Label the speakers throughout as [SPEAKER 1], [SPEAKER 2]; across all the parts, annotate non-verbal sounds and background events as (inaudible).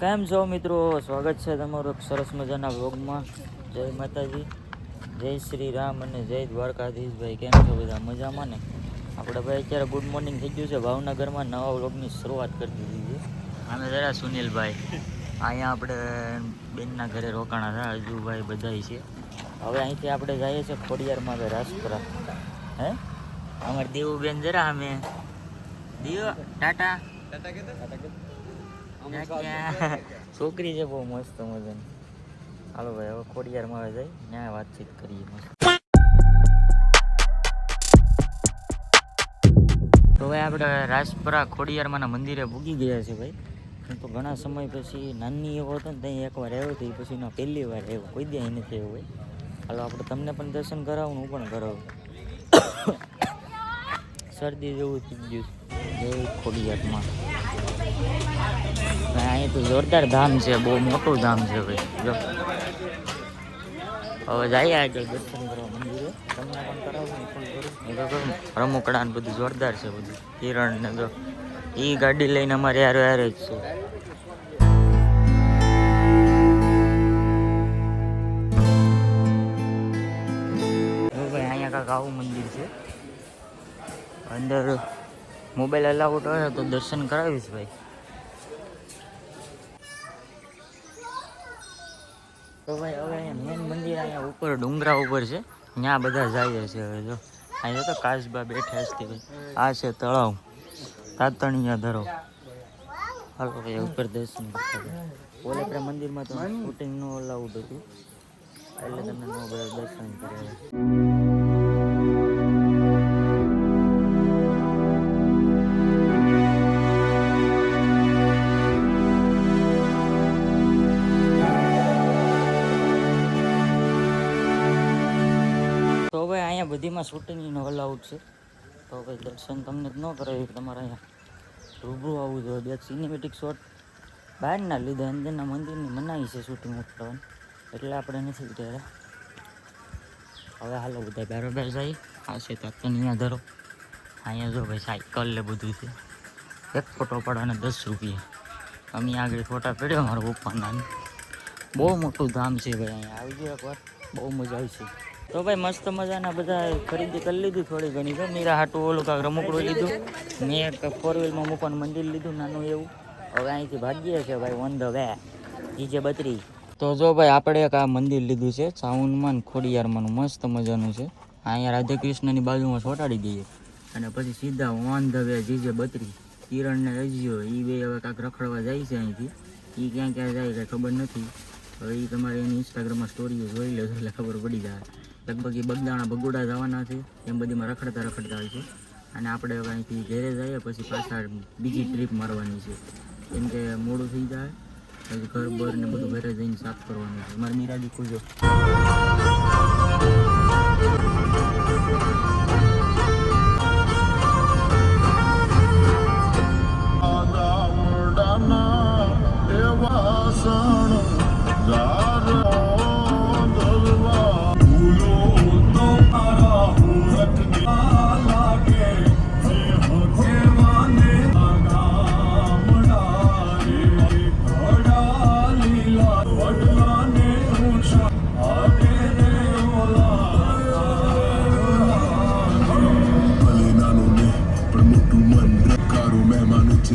[SPEAKER 1] કેમ છો મિત્રો? સ્વાગત છે તમારું એક સરસ મજાના વ્લોગમાં જય માતાજી, જય શ્રી રામ અને જય દ્વારકાધીશ ભાઈ. કેમ છો બધા? મજામાં ને? આપણે ભાઈ અત્યારે ગુડ મોર્નિંગ થઈ ગયું છે. ભાવનગરમાં નવા વ્લોગની શરૂઆત કરી દીધી છે. અમે જરા સુનિલભાઈ, અહીંયા આપણે બેનના ઘરે રોકાણા હતા અજુભાઈ બધાય છે. હવે અહીંથી આપણે જઈએ છીએ ખોડિયારમાં હવે રાજપુરા હે? અમારે દેવુબેન જરા અમે. દેવ, ટાટા. ક્યાં? (laughs) છોકરી છે બહુ મસ્ત મજાની. હાલો ભાઈ હવે ખોડિયાર મારે જઈ ત્યાં વાતચીત કરીએ તો ભાઈ આપણે રાજપરા ખોડિયારમાંના મંદિરે ભૂગી ગયા છે ભાઈ. હું તો ઘણા સમય પછી નાની એવો હતો ને ત્યાં એકવાર આવ્યો હતો એ પછી એનો પહેલી વાર આવ્યો. કોઈ દે નથી આવ્યો ભાઈ. હાલો આપણે તમને પણ દર્શન કરાવું હું પણ કરાવું. (coughs) શરદી જેવું થઈ ગયું છે. જય ખોડિયારમાં અહીં તો જોરદાર ધામ છે, બહુ મોટું ધામ છે ભાઈ. જો. હવે જઈએ આગળ દર્શન કરવા મંદિરે. તમને પણ કરાવું રમકડા ને બધું જોરદાર છે બધું. કિરણ ને જો. એ ગાડી લઈને અમારે યાર હારે જ છે. અહીંયા કાંક આવું મંદિર છે. અંદર મોબાઈલ અલાઉડ હોય તો દર્શન કરાવીશ ભાઈ. અહીંયા મેન મંદિર અહીંયા ઉપર, ડુંગરા ઉપર છે. ત્યાં બધા જાય છે હવે જો. અહીંયા તો કાચબા બેઠા છે આ છે તળાવ. તાતણિયા ધરો. હાલો ભાઈ ઉપર દર્શન ઓલે આપણા મંદિરમાં તો શૂટિંગ નો અલાઉડ હતું. એટલે તમને દર્શન કર્યા. અહીંયા બધીમાં શૂટિંગનો અલાઉડ છે. તો ભાઈ દર્શન તમને જ ન કરે તમારે અહીંયા રૂબરૂ આવવું જોઈએ. બે સિનેમેટિક શોટ બહારના લીધે અંદરના મંદિરની મનાઈ છે શૂટિંગ ઉતારવાની એટલે આપણે નથી ત્યારે હવે હાલો બધા બરાબર જાય. આ છે તો અહીંયા ધરો. અહીંયા જો ભાઈ સાયકલ ને બધું છે. એક ફોટો પાડવાના દસ રૂપિયા. અમે આગળ ફોટા પડ્યો મારા પપ્પાના. બહુ મોટું ધામ છે ભાઈ અહીંયા. આવી ગયો એકવાર. બહુ મજા આવી છે. તો ભાઈ મસ્ત મજાના બધા ખરીદી કરી લીધી થોડી ઘણી તો મીરા હાટું ઓલું કાંક રમકડું લીધું. મેં એક ફોર વ્હીલમાં મૂકવાનું મંદિર લીધું, નાનું એવું. હવે અહીંથી ભાગીએ છે ભાઈ ઓન ધ વે જીજે બત્રી. તો જો ભાઈ, આપણે એક આ મંદિર લીધું છે સાઉન્ડમાં ખોડિયારમાં મસ્ત મજાનું છે. અહીંયા રાધે કૃષ્ણની બાજુમાં છોટાડી દઈએ. અને પછી સીધા ઓન ધ વે જીજે બત્રી. કિરણ ને રજ્યો એ બે હવે કાંક રખડવા જાય છે અહીંથી. એ ક્યાં ક્યાં જાય કાંઈ ખબર નથી. હવે એ તમારે એની ઇન્સ્ટાગ્રામમાં સ્ટોરીઓ જોઈ લેજો એટલે ખબર પડી જાય. લગભગ એ બગદાણા બગોડા જવાના છે. એમ બધીમાં રખડતા રખડતા હોય છે. અને આપણે હવે અહીંથી ઘેરે જઈએ, પછી પાછા બીજી ટ્રીપ મારવાની છે. કેમ કે મોડું થઈ જાય, પછી ઘર બર ને બધું ઘરે જઈને સાફ કરવાનું છે. મારે મીરાજી કુજો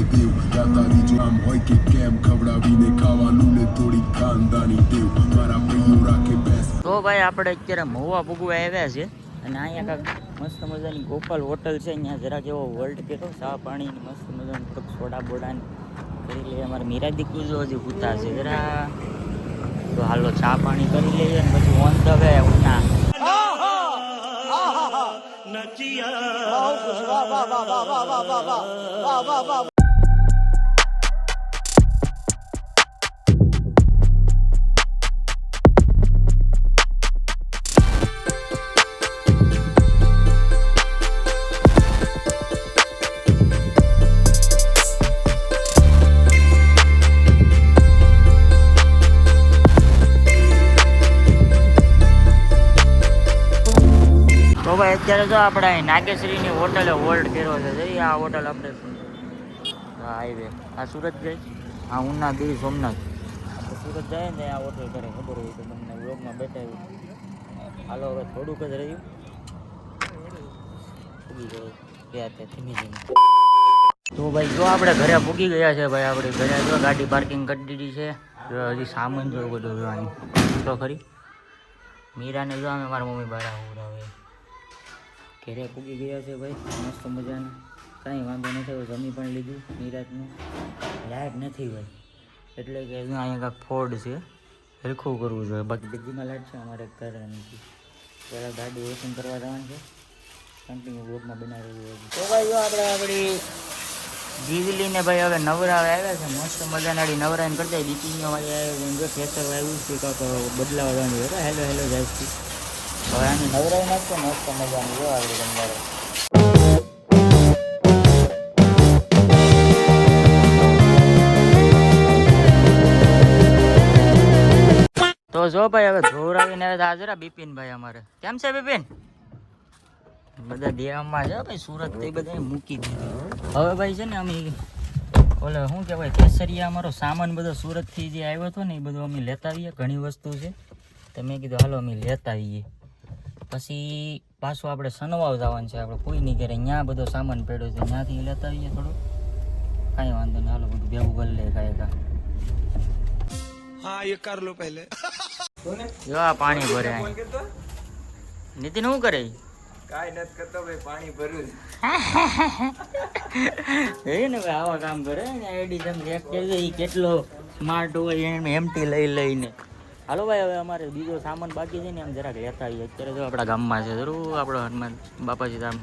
[SPEAKER 2] મહેમાન દેવ દાતારી જો આમ હોય કે કેમ ખવડાવીને ખાવાનું ને થોડી ખાનદાની દેવ મારા ભાઈઓ રાખે બેસ
[SPEAKER 1] તો ભાઈ આપણે અત્યારે મહુવા ભૂગવા આવ્યા છે અને અહીંયા કાંક મસ્ત મજાની ગોપાલ હોટલ છે અહીંયા જરાક એવો વર્લ્ડ કર્યો ચા પાણી મસ્ત મજાનું થોડુંક સોડા બોડા કરી લઈએ અમારે મીરા દીકરી જો હજી ભૂતા છે જરા તો હાલો ચા પાણી કરી લઈએ ને પછી ઓન ધ વે ઉના તો અત્યારે જો આપણે અહીં નાગેશ્વરીની હોટલે હોલ્ડ કર્યો છે. જઈએ, આ હોટલ આપણે હાઈવે આ સુરત જાય? આ ઉના ગીર સોમનાથ. સુરત જાય ને આ હોટલ કરે, ખબર હોય તો તમને વ્લોગમાં બતાવ્યું હાલો, હવે થોડુંક જ રહ્યું. પૂગી ગયું. તો ભાઈ, જો આપણે ઘરે પૂગી ગયા છે ભાઈ, આપણે ઘરે જો ગાડી પાર્કિંગ કરી દીધી છે. હજી સામાન જો બધું જોવાની. તો ખરી? મીરાને જો અમે મારા મમ્મી બહાર ઉડાવે ઘરે પૂગી ગયા છે ભાઈ. મસ્ત મજાના. કાંઈ વાંધો નથી, હવે જમી પણ લીધું નિરાતનું લાયક નથી ભાઈ. એટલે કે અહીંયા કાંઈક ફોડ છે. હરખું કરવું જોઈએ. બાકી બીજીમાં લાઈટ છે, અમારે ઘરે નથી. પહેલાં ગાડી વોશિંગ કરવા જવાનું છે. કન્ટિન્યુ બ્લોકમાં બનાવી રહ્યું તો ભાઈ આપણે આપણી જીવલીને ભાઈ હવે નવરા આવ્યા છે. મસ્ત મજાના નવરાઈને કરતા દીકરીઓ આવ્યો ફેસર આવ્યું છે, કાંક બદલાવા જવાનું હેલો હેલો જાય છે હવે આની નવરાઈ નાખતો મસ્ત મજાની જો આપણે તમારે તો જો ભાઈ, હવે ધોવરાવીને હવે હાજરા બિપિનભાઈ અમારે. કેમ છે બિપિન? બધા દેવામાં છે ભાઈ, સુરત તે બધા મૂકી દીધું. હવે ભાઈ છે ને અમે ઓલે શું કહેવાય, કેસરિયા અમારો સામાન બધો સુરતથી જે આવ્યો હતો ને એ બધું અમે લેતા આવીએ, ઘણી વસ્તુ છે. તો મેં કીધું, હાલો, અમે લેતા આવીએ. પછી પાછું આપણે સનવાવ જવાનું છે. આપણે કોઈ નહીં ઘરે ત્યાં બધો સામાન પડ્યો છે. ત્યાંથી લેતા આવીએ થોડું. કાંઈ વાંધો નહીં. હાલો બધું ભેગું કરી લે કાંઈ કા
[SPEAKER 3] હા એ કર લો પહેલે.
[SPEAKER 1] જો પાણી ભરે નીતિન શું કરે?
[SPEAKER 3] કાંઈ નથી કરતો ભાઈ પાણી ભર્યું
[SPEAKER 1] એ ને ભાઈ આવા કામ કરે ને? એડી તમે કેટલો સ્માર્ટ હોય એમ એમટી લઈ લઈને. હાલો ભાઈ, હવે અમારે બીજો સામાન બાકી છે ને, એમ જરાક લેતા આવીએ. અત્યારે જો આપણા ગામમાં છે, જરૂર, આપણો હનુમાન બાપાજી ધામ.